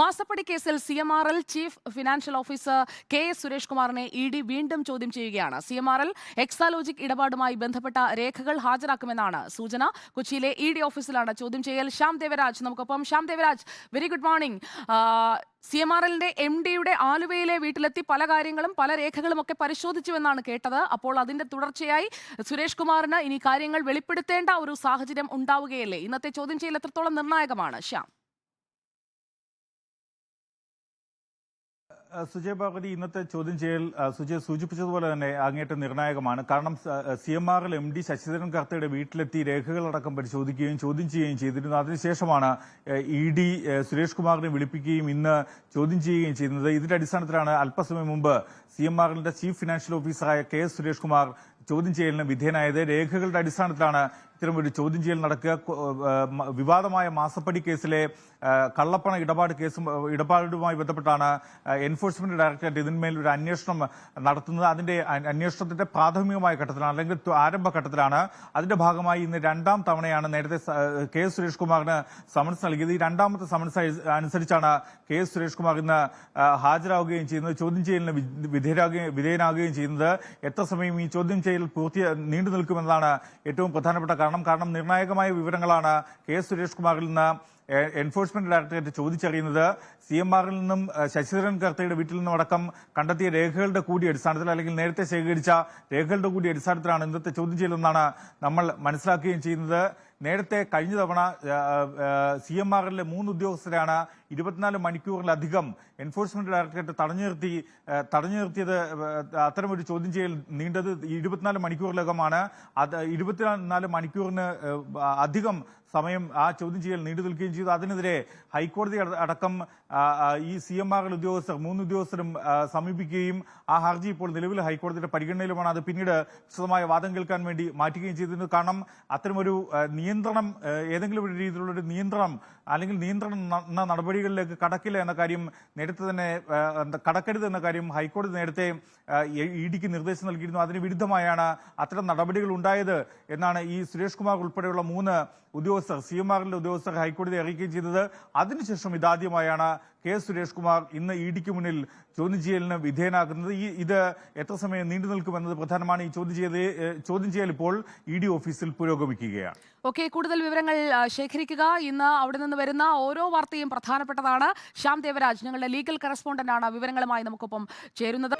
മാസപ്പടി കേസിൽ C M R L chief financial officer K S Suresh കുമാറിനെ E D വീണ്ടും ചോദ്യം ചെയ്യുകയാണ്. C M R L Exalogic ഇടപാടുമായി ബന്ധപ്പെട്ട രേഖകൾ ഹാജരാക്കുമെന്നാണ് സൂചന. കൊച്ചിയിലെ ഇ ഡി ഓഫീസിലാണ് ചോദ്യം ചെയ്യൽ. ശ്യാം ദേവരാജ് നമുക്കൊപ്പം. Shyam Devaraj very good morning C M R എല്ലിന്റെ എം ഡിയുടെ ആലുവയിലെ വീട്ടിലെത്തി പല കാര്യങ്ങളും പല രേഖകളും ഒക്കെ പരിശോധിച്ചുവെന്നാണ് കേട്ടത്. അപ്പോൾ അതിന്റെ തുടർച്ചയായി സുരേഷ് കുമാറിന് ഇനി കാര്യങ്ങൾ വെളിപ്പെടുത്തേണ്ട ഒരു സാഹചര്യം ഉണ്ടാവുകയല്ലേ? ഇന്നത്തെ ചോദ്യം ചെയ്യൽ എത്രത്തോളം നിർണായകമാണ്? ശ്യാം. സുജയ് ഭഗതി ഇന്നത്തെ ചോദ്യം ചെയ്യൽ സുജയ് സൂചിപ്പിച്ചതുപോലെ തന്നെ അങ്ങേറ്റം നിർണായകമാണ്. കാരണം സി എം ആറിൽ എം ഡി ശശിധരൻ കർത്തയുടെ വീട്ടിലെത്തി രേഖകളടക്കം പരിശോധിക്കുകയും ചോദ്യം ചെയ്യുകയും ചെയ്തിരുന്നു. അതിനുശേഷമാണ് ഇ ഡി സുരേഷ് കുമാറിനെ വിളിപ്പിക്കുകയും ഇന്ന് ചോദ്യം ചെയ്യുകയും ചെയ്യുന്നത്. ഇതിന്റെ അടിസ്ഥാനത്തിലാണ് അല്പസമയം മുമ്പ് സി എം ആറിന്റെ ചീഫ് ഫിനാൻഷ്യൽ ഓഫീസറായ കെ എസ് സുരേഷ് കുമാർ ചോദ്യം ചെയ്യലിന് വിധേയനായത്. രേഖകളുടെ അടിസ്ഥാനത്തിലാണ് ഇത്തരമൊരു ചോദ്യം ചെയ്യൽ നടക്കുക. വിവാദമായ മാസപ്പടി കേസിലെ കള്ളപ്പണ ഇടപാട് കേസും ഇടപാടുമായി ബന്ധപ്പെട്ടാണ് എൻഫോഴ്സ്മെന്റ് ഡയറക്ടറേറ്റ് ഇതിന്മേൽ ഒരു അന്വേഷണം നടത്തുന്നത്. അതിന്റെ അന്വേഷണത്തിന്റെ പ്രാഥമികമായ ഘട്ടത്തിലാണ് അല്ലെങ്കിൽ ആരംഭഘട്ടത്തിലാണ് അതിന്റെ ഭാഗമായി ഇന്ന് രണ്ടാം തവണയാണ് നേരത്തെ കെ സുരേഷ് കുമാറിന് സമൻസ് നൽകിയത്. ഈ രണ്ടാമത്തെ സമൻസ് അനുസരിച്ചാണ് കെ സുരേഷ് കുമാർ ഇന്ന് ഹാജരാകുകയും ചെയ്യുന്നത്. ചോദ്യം ചെയ്യലിന് വിധേയനാകുകയും ചെയ്യുന്നത്. എത്ര സമയം ഈ ചോദ്യം ചെയ്യൽ പൂർത്തി നീണ്ടു നിൽക്കുമെന്നതാണ് ഏറ്റവും പ്രധാനപ്പെട്ട കാരണം. കാരണം നിർണായകമായ വിവരങ്ങളാണ് കെ സുരേഷ് കുമാറിൽ നിന്ന് എൻഫോഴ്സ്മെന്റ് ഡയറക്ടറേറ്റ് ചോദിച്ചറിയുന്നത് സി എം ആറിൽ നിന്നും ശശിധരൻ കർത്തയുടെ വീട്ടിൽ നിന്നും അടക്കം കണ്ടെത്തിയ രേഖകളുടെ കൂടി അടിസ്ഥാനത്തിൽ അല്ലെങ്കിൽ നേരത്തെ ശേഖരിച്ച രേഖകളുടെ കൂടി അടിസ്ഥാനത്തിലാണ് ഇന്നത്തെ ചോദ്യം ചെയ്യലെന്നാണ് നമ്മൾ മനസ്സിലാക്കുകയും ചെയ്യുന്നത്. നേരത്തെ കഴിഞ്ഞ തവണ സി എം ആറിലെ മൂന്ന് ഉദ്യോഗസ്ഥരാണ് ഇരുപത്തിനാല് മണിക്കൂറിലധികം എൻഫോഴ്സ്മെന്റ് ഡയറക്ടറേറ്റ് തടഞ്ഞു നിർത്തി തടഞ്ഞു നിർത്തിയത് അത്തരമൊരു ചോദ്യം ചെയ്യൽ നീണ്ടത് ഇരുപത്തിനാല് മണിക്കൂറിലകമാണ്. അത് ഇരുപത്തിനാല് മണിക്കൂറിന് അധികം സമയം ആ ചോദ്യം ചെയ്യൽ നീണ്ടു നിൽക്കുകയും ചെയ്തു. അതിനെതിരെ ഹൈക്കോടതി അടക്കം ഈ സി എം ആർ ഉദ്യോഗസ്ഥർ മൂന്ന് ഉദ്യോഗസ്ഥരും സമീപിക്കുകയും ആ ഹർജി ഇപ്പോൾ നിലവിൽ ഹൈക്കോടതിയുടെ പരിഗണനയിലുമാണ്. അത് പിന്നീട് വിശദമായ വാദം കേൾക്കാൻ വേണ്ടി മാറ്റുകയും ചെയ്തിരുന്നു. കാരണം അത്തരമൊരു നിയന്ത്രണം ഏതെങ്കിലും ഒരു രീതിയിലുള്ള ഒരു നിയന്ത്രണം അല്ലെങ്കിൽ നിയന്ത്രണ നടപടികളിലേക്ക് കടക്കില്ല എന്ന കാര്യം നേരത്തെ തന്നെ കടക്കരുത് എന്ന കാര്യം ഹൈക്കോടതി നേരത്തെ ഇ ഡിക്ക് നിർദ്ദേശം നൽകിയിരുന്നു. അതിന് വിരുദ്ധമായാണ് അത്തരം നടപടികൾ ഉണ്ടായത് എന്നാണ് ഈ സുരേഷ് കുമാർ ഉൾപ്പെടെയുള്ള മൂന്ന് ഉദ്യോഗസ്ഥർ സി എം ആറിന്റെ ഉദ്യോഗസ്ഥർ ഹൈക്കോടതിയെ അറിയിക്കുകയും ചെയ്തത്. അതിനുശേഷം ഇതാദ്യമായാണ് കെ സുരേഷ് കുമാർ ഇന്ന് ഇ ഡിക്ക് മുന്നിൽ ചോദ്യം ചെയ്യലിന് വിധേയനാക്കുന്നത് ഈ ഇത് എത്ര സമയം നീണ്ടു നിൽക്കുമെന്നത് പ്രധാനമാണ്. ഈ ചോദ്യം ചെയ്ത് ചോദ്യം ചെയ്യൽ ഇപ്പോൾ ഇ ഡി ഓഫീസിൽ പുരോഗമിക്കുകയാണ്. ഓക്കെ കൂടുതൽ വിവരങ്ങൾ ശേഖരിക്കുക. ഇന്ന് അവിടെ നിന്ന് വരുന്ന ഓരോ വാർത്തയും പ്രധാനപ്പെട്ടതാണ്. ശ്യാം ദേവരാജ് ഞങ്ങളുടെ ലീഗൽ കറസ്പോണ്ടന്റ് ആണ് വിവരങ്ങളുമായി നമുക്കൊപ്പം ചേരുന്നത്.